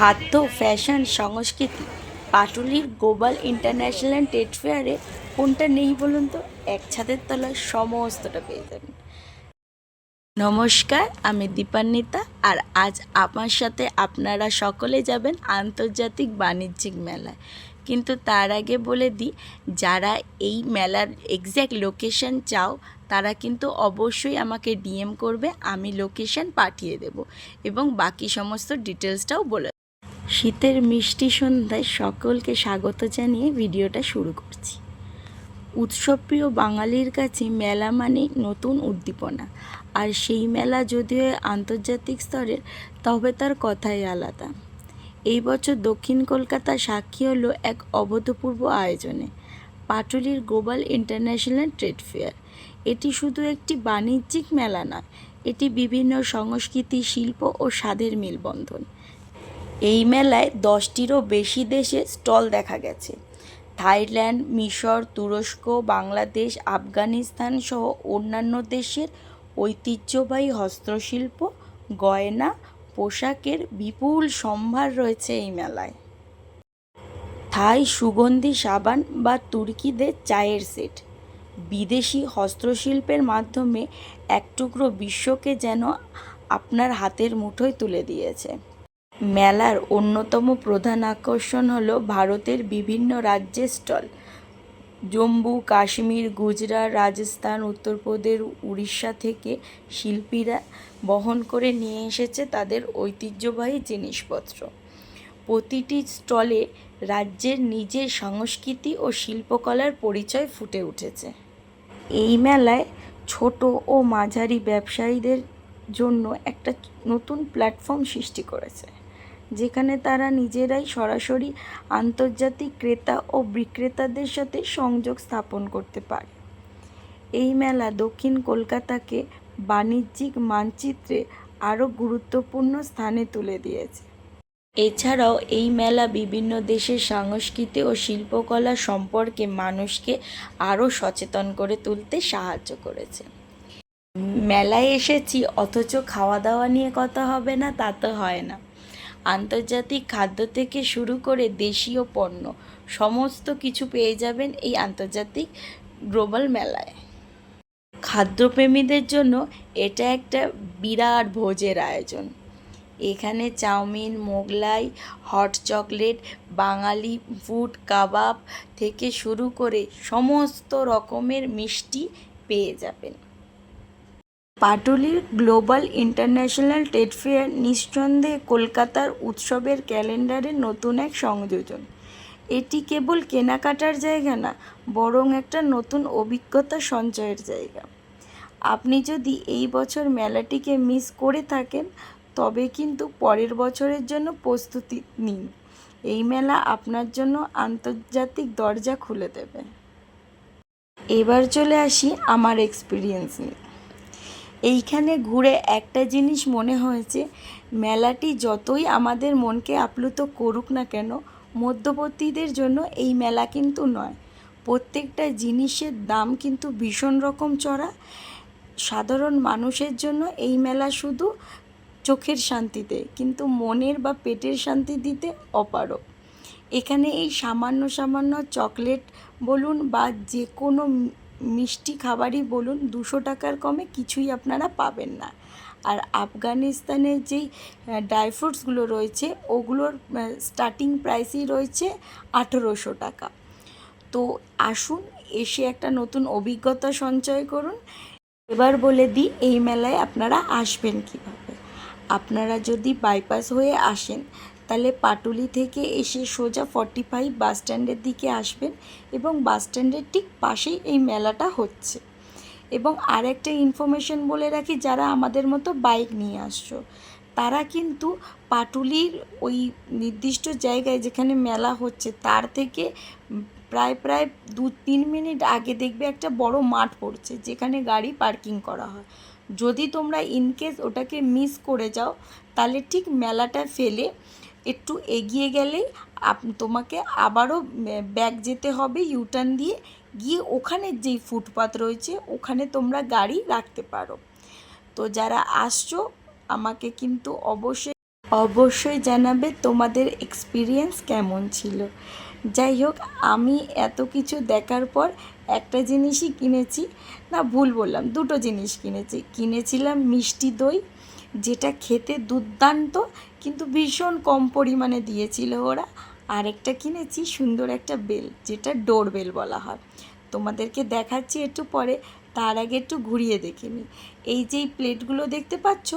খাদ্য, ফ্যাশন, সংস্কৃতি। পাটুলির গ্লোবাল ইন্টারন্যাশনাল ট্রেড ফেয়ারে কোনটা নেই বলুন তো? এক ছাদের তলায় সমস্তটা পেয়ে যাবেন। নমস্কার, আমি দীপান্বিতা আর আজ আমার সাথে আপনারা সকলে যাবেন আন্তর্জাতিক বাণিজ্যিক মেলায়। কিন্তু তার আগে বলে দিই, যারা এই মেলার এক্স্যাক্ট লোকেশন চাও, তারা কিন্তু অবশ্যই আমাকে ডিএম করবে, আমি লোকেশন পাঠিয়ে দেব এবং বাকি সমস্ত ডিটেলসটাও বলে শীতের মিষ্টি সন্ধ্যায় সকলকে স্বাগত জানিয়ে ভিডিওটা শুরু করছি। উৎসবপ্রিয় বাঙালির কাছে মেলা মানে নতুন উদ্দীপনা। আর সেই মেলা যদিও আন্তর্জাতিক স্তরের, তবে তার কথাই আলাদা। এই বছর দক্ষিণ কলকাতা সাক্ষী হলো এক অভূতপূর্ব আয়োজনে, পাটুলির গ্লোবাল ইন্টারন্যাশনাল ট্রেড ফেয়ার। এটি শুধু একটি বাণিজ্যিক মেলা নয়, এটি বিভিন্ন সংস্কৃতি, শিল্প ও স্বাদের মেলবন্ধন। এই মেলায় দশটিরও বেশি দেশে স্টল দেখা গেছে। থাইল্যান্ড, মিশর, তুরস্ক, বাংলাদেশ, আফগানিস্তান সহ অন্যান্য দেশের ঐতিহ্যবাহী হস্তশিল্প, গয়না, পোশাকের বিপুল সম্ভার রয়েছে এই মেলায়। থাই সুগন্ধি সাবান বা তুর্কিদের চায়ের সেট। বিদেশি হস্তশিল্পের মাধ্যমে এক টুকরো বিশ্বকে যেন আপনার হাতের মুঠোয় তুলে দিয়েছে। মেলার অন্যতম প্রধান আকর্ষণ হলো ভারতের বিভিন্ন রাজ্যের স্টল। জম্মু, কাশ্মীর, গুজরাট, রাজস্থান উত্তরপ্রদেশ উড়িষ্যা থেকে শিল্পীরা বহন করে নিয়ে এসেছে তাদের ঐতিহ্যবাহী জিনিসপত্র। প্রতিটি স্টলে রাজ্যের নিজের সংস্কৃতি ও শিল্পকলার পরিচয় ফুটে উঠেছে। এই মেলায় ছোট ও মাঝারি ব্যবসায়ীদের জন্য একটা নতুন প্ল্যাটফর্ম সৃষ্টি করেছে। যেখানে তারা নিজেরাই সরাসরি আন্তর্জাতিক ক্রেতা ও বিক্রেতাদের সাথে সংযোগ স্থাপন করতে পারে। এই মেলা দক্ষিণ কলকাতাকে বাণিজ্যিক মানচিত্রে আরও গুরুত্বপূর্ণ স্থানে তুলে দিয়েছে। এছাড়াও এই মেলা বিভিন্ন দেশের সংস্কৃতি ও শিল্পকলা সম্পর্কে মানুষকে আরও সচেতন করে তুলতে সাহায্য করেছে। মেলায় এসেছি, অথচ খাওয়া দাওয়া নিয়ে কথা হবে না, তা তো হয় না। আন্তর্জাতিক খাদ্য থেকে শুরু করে দেশীয় পণ্য, সমস্ত কিছু পেয়ে যাবেন এই আন্তর্জাতিক গ্লোবাল মেলায়। খাদ্যপ্রেমীদের জন্য এটা একটা বিরাট ভোজের আয়োজন। এখানে chowmein, Mughlai, hot chocolate, Bengali food কাবাব থেকে শুরু করে সমস্ত রকমের মিষ্টি পেয়ে যাবেন। পাটুলির গ্লোবাল ইন্টারন্যাশনাল ট্রেড ফেয়ার নিঃসন্দেহে কলকাতার উৎসবের ক্যালেন্ডারের নতুন এক সংযোজন। এটি কেবল কেনাকাটার জায়গা না, বরং একটা নতুন অভিজ্ঞতা সঞ্চয়ের জায়গা। আপনি যদি এই বছর মেলাটিকে মিস করে থাকেন, তবে কিন্তু পরের বছরের জন্য প্রস্তুতি নিন। এই মেলা আপনার জন্য আন্তর্জাতিক দরজা খুলে দেবে। এবার চলে আসি আমার এক্সপিরিয়েন্স নিয়ে। এইখানে ঘুরে একটা জিনিস মনে হয়েছে, মেলাটি যতই আমাদের মনকে আপ্লুত করুক না কেন, মধ্যবর্তীদের জন্য এই মেলা কিন্তু নয়। প্রত্যেকটা জিনিসের দাম কিন্তু ভীষণ রকম চড়া। সাধারণ মানুষের জন্য এই মেলা শুধু চোখের শান্তিতে, কিন্তু মনের বা পেটের শান্তি দিতে অপারক এখানে এই সামান্য সামান্য চকলেট বলুন বা যে কোনো মিষ্টি খাবারই বলুন, দুশো টাকার কমে কিছুই আপনারা পাবেন না। আর আফগানিস্তানের যেই ড্রাই ফ্রুটসগুলো রয়েছে, ওগুলোর স্টার্টিং প্রাইসই রয়েছে আঠেরোশো টাকা। তো আসুন, এসে একটা নতুন অভিজ্ঞতা সঞ্চয় করুন। এবার বলে দিই, এই মেলায় আপনারা আসবেন কীভাবে? আপনারা যদি বাইপাস হয়ে আসেন তাহলে পাটুলি থেকে এসে সোজা ফর্টি ফাইভ বাস স্ট্যান্ডের দিকে আসবেন এবং বাস স্ট্যান্ডের ঠিক পাশেই এই মেলাটা হচ্ছে। এবং আর একটা ইনফরমেশন বলে রাখি, যারা আমাদের মতো বাইক নিয়ে আসছো, তারা কিন্তু পাটুলির ওই নির্দিষ্ট জায়গায় যেখানে মেলা হচ্ছে, তার থেকে প্রায় প্রায় দু তিন মিনিট আগে দেখবে একটা বড় মাঠ পড়ছে, যেখানে গাড়ি পার্কিং করা হয়। যদি তোমরা ইনকেস ওটাকে মিস করে যাও, তাহলে ঠিক মেলাটা ফেলে একটু এগিয়ে গেলেই আপ, তোমাকে আবারও ব্যাক যেতে হবে ইউটার্ন দিয়ে। গিয়ে ওখানে যেই ফুটপাত রয়েছে, ওখানে তোমরা গাড়ি রাখতে পারো। তো যারা আসছো, আমাকে কিন্তু অবশ্যই অবশ্যই জানাবে তোমাদের এক্সপিরিয়েন্স কেমন ছিল। যাই হোক, আমি এত কিছু দেখার পর একটা জিনিসই কিনেছি। না, ভুল বললাম, দুটো জিনিস কিনেছি। কিনেছিলাম মিষ্টি দই, যেটা খেতে দুর্দান্ত কিন্তু ভীষণ কম পরিমাণে দিয়েছিল ওরা। আরেকটা কিনেছি, সুন্দর একটা বেল, যেটা ডোর বেল বলা হয়। তোমাদেরকে দেখাচ্ছি একটু পরে, তার আগে একটু ঘুরিয়ে দেখে নিই এই যে প্লেটগুলো দেখতে পাচ্ছ,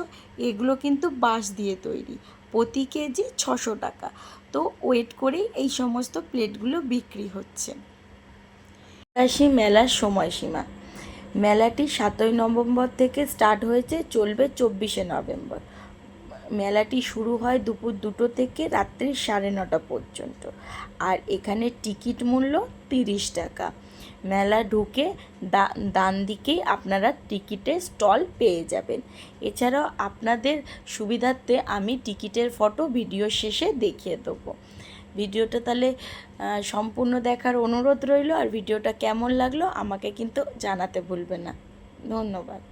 এগুলো কিন্তু বাঁশ দিয়ে তৈরি, প্রতি কেজি ছশো টাকা। তো ওয়েট করেই এই সমস্ত প্লেটগুলো বিক্রি হচ্ছে। আসি মেলার সময়সীমা। মেলাটি সাতই নভেম্বর থেকে স্টার্ট হয়েছে, চলবে চব্বিশে নভেম্বর। মেলাটি শুরু হয় দুপুর দুটো থেকে রাত্রি সাড়ে নটা পর্যন্ত। আর এখানে টিকিট মূল্য তিরিশ টাকা। মেলা ঢুকে ডান দিকেই আপনারা টিকিটের স্টল পেয়ে যাবেন। এছাড়াও আপনাদের সুবিধার্থে আমি টিকিটের ফটো ভিডিও শেষে দেখিয়ে দেবো। ভিডিওটা তাহলে সম্পূর্ণ দেখার অনুরোধ রইল। আর ভিডিওটা কেমন লাগল আমাকে কিন্তু জানাতে ভুলবে না। ধন্যবাদ।